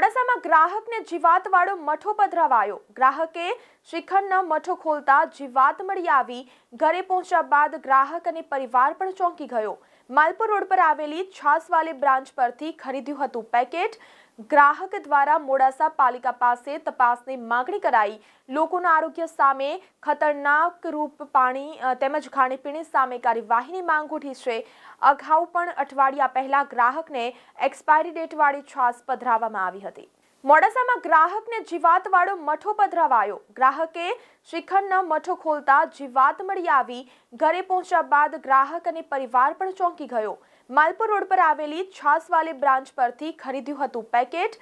મોડાસામાં ગ્રાહકને જીવાતવાળો મઠો પધરાવાયો. ગ્રાહકે શ્રીખંડનો મઠો ખોલતા જીવાત મળી આવી. ઘરે પહોંચ્યા બાદ ગ્રાહક અને પરિવાર પણ ચોંકી ગયો. માલપુર રોડ પર આવેલી છાસવાલી બ્રાન્ચ પરથી ખરીદ્યું હતું પેકેટ. ગ્રાહક દ્વારા મોડાસા પાલિકા પાસે તપાસની માગણી કરાઈ. લોકોના આરોગ્ય સામે ખતરનાક રૂપ પાણી તેમજ ખાણીપીણી સામે કાર્યવાહીની માંગ ઉઠી છે. અગાઉ પણ અઠવાડિયા પહેલા ગ્રાહકને એક્સપાયરી ડેટવાળી છાસ પધરાવવામાં આવી હતી. મોડાસામાં ગ્રાહકને જીવાતવાળો મઠો પધરાવાયો. ગ્રાહકે શ્રીખંડનો મઠો ખોલતા જીવાત મળી આવી. ઘરે પહોંચ્યા બાદ ગ્રાહક અને પરિવાર પણ ચોંકી ગયો. માલપુર રોડ પર આવેલી છાસવાલી બ્રાન્ચ પરથી ખરીદ્યું હતું પેકેટ.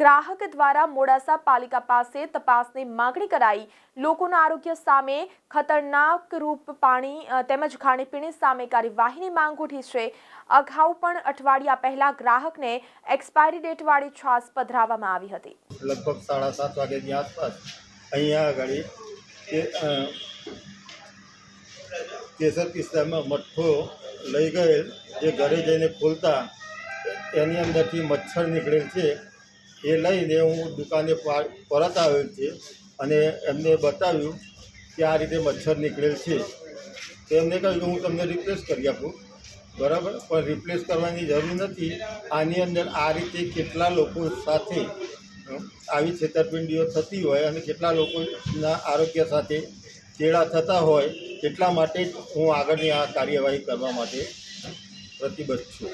ગ્રાહક દ્વારા મોડાસા પાલિકા પાસે તપાસની માગણી કરાઈ. લોકોના આરોગ્ય સામે ખતરનાક રૂપ પાણી તેમજ ખાણીપીણી સામે કાર્યવાહીની માંગ ઉઠી છે. અગાઉ પણ અઠવાડિયા પહેલા ગ્રાહકને એક્સપાયરી ડેટવાળી છાસ પધરાવવામાં આવી હતી. લગભગ સાડા સાત વાગ્યાની આસપાસ અહીંયા આગળ કેસર પિસ્તામાં મઠ્ઠો લઈ ગયેલ જે ઘરે જઈને ખોલતા, એની અંદરથી મચ્છર નીકળેલ છે. એ લઈને હું દુકાને પરત આવેલ છે અને એમને બતાવ્યું કે આ રીતે મચ્છર નીકળેલ છે. તો એમને કહ્યું હું તમને રિપ્લેસ કરી આપું. બરાબર? પણ રિપ્લેસ કરવાની જરૂર નથી. આની અંદર આ રીતે કેટલા લોકો સાથે આવી છેતરપિંડીઓ થતી હોય અને કેટલા લોકોના આરોગ્ય સાથે ચેડા થતા હોય એટલા માટે હું આગળની આ કાર્યવાહી કરવા માટે પ્રતિબદ્ધ છું.